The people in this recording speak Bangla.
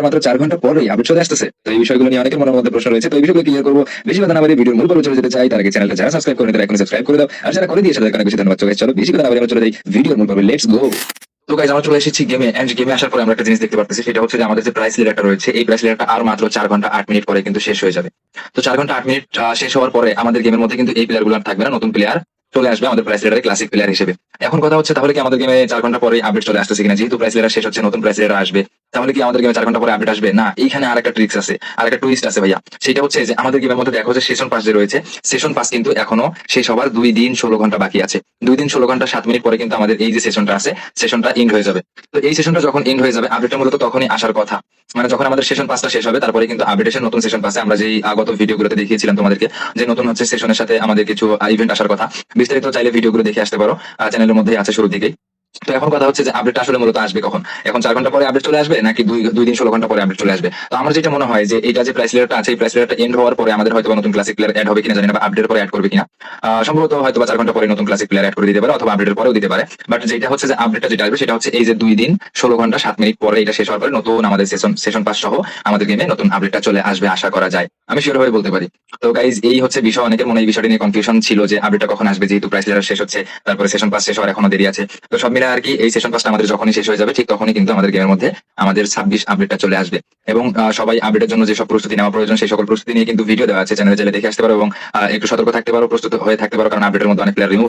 আমাদের চার ঘণ্টা চলে আসতেছে। প্রশ্ন রয়েছে। করে করে করে চলো, বেশি গো তো আমরা চলে এসেছি গেমে আসার পরে আমরা জিনিস দেখতে সেটা হচ্ছে যে, আমাদের যে প্রাইস রয়েছে, এই প্রাইস মাত্র চার ঘণ্টা আট মিনিট পরে কিন্তু শেষ হয়ে যাবে। তো চার ঘণ্টা আট মিনিট শেষ হওয়ার পরে আমাদের গেমের মধ্যে কিন্তু এই প্লেয়ারগুলো আর থাকবে না, নতুন প্লেয়ার চলে আসবে, আমাদের প্রাইস লিডারে ক্লাসিক প্লেয়ার হিসেবে। এখন কথা হচ্ছে, তাহলে কি আমাদের গেমে চার ঘণ্টা পরে আপডেট চলে আসতেছে কিনা? যেহেতু প্রাইস লিডার শেষ হচ্ছে, নতুন প্রাইস লিডার আসবে। তাহলে কি আমাদের গেমে চার ঘণ্টা পরে আপডেট আসবে? না, এইখানে আর একটা ট্রিক্স আছে আর একটা টুইস্ট আছে ভাইয়া। সেটা হচ্ছে যে আমাদের গেমের মধ্যে দেখো যে সেশন পাস যে রয়েছে সেশন পাস কিন্তু এখনও শেষ হওয়ার দুই দিন ষোলো ঘণ্টা বাকি আছে। দুই দিন ষোলো ঘণ্টা সাত মিনিট পরে কিন্তু আমাদের এই যে সেশনটা আছে সেশনটা এন্ড হয়ে যাবে। তো এই সেশনটা যখন এন্ড হয়ে যাবে আপডেটটা মূলত তখনই আসার কথা। মানে যখন আমাদের সেশন পাসটা শেষ হবে, তারপরে কিন্তু আপডেটের নতুন সেশন পাসে আমরা যেই আগত ভিডিওগুলোতে দেখিয়েছিলাম তোমাদেরকে, যে নতুন হচ্ছে সেশনের সাথে আমাদের কিছু ইভেন্ট আসার কথা, বিস্তারিত চাইলে ভিডিওগুলো দেখে আসতে পারো। চ্যানেলের মধ্যে আছে শুরু দিকেই। তো এখন কথা হচ্ছে যে আপডেট আসলে মূলত আসবে কখন? এখন চার ঘণ্টা পরে আপডেট চলে আসবে নাকি দুই দুই দিন ষোলো ঘণ্টা পরে আপডেট চলে আসবে? তো আমার যেটা মনে হয় যে এটা যে প্রাইস লিডারটা আছে, এই প্রাইস লিডারটা এন্ড হওয়ার পরে আমাদের হয়তো নতুন ক্লাসিক প্লেয়ার অ্যাড হবে কিনা জানি না বা আপডেট পরে অ্যাড করবে কিনা। সম্ভবত হয়তো চার ঘণ্টা পরে নতুন ক্লাসিক প্লেয়ার অ্যাড করে দিতে পারে অথবা আপডেটের পরেও দিতে পারে। বাট যেটা হচ্ছে যে আপডেটটা যেটা আসবে সেটা হচ্ছে এই যে দুই দিন, ষোলো ঘণ্টা, সাত মিনিট পরে এটা শেষ হওয়ার পরে নতুন আমাদের সেশন সেশন পাস সহ আমাদের গেমে নতুন আপডেটটা চলে আসবে আশা করা যায়। আমি শিওর ভাবে বলতে পারি। তো গাইজ এই হচ্ছে বিষয়। অনেকের মনে এই বিষয়টা নিয়ে কনফিউশন ছিল যে আপডেটটা কখন আসবে, যেহেতু প্রাইস লিডার শেষ হচ্ছে, তারপরে সেশন পাস শেষ হওয়ার এখনও দেরি আছে। তো সব মিলে আর কি, এই সেশন পাসটা আমাদের যখনই শেষ হয়ে যাবে, ঠিক তখনই কিন্তু আমাদের গেমের মধ্যে আমাদের ছাব্বিশ আপডেটটা চলে আসবে। এবং সবাই আপডেটের জন্য যেসব প্রস্তুতি নেওয়া প্রয়োজন, সেই সকল প্রস্তুতি নিয়ে কিন্তু ভিডিও দেওয়া আছে চ্যানেলে চলে দেখে আসতে পারো এবং একটু সতর্ক থাকতে পারো, প্রস্তুত হয়ে থাকতে পারো, কারণ আপডেটের মধ্যে অনেক প্লেয়ার রিমুভ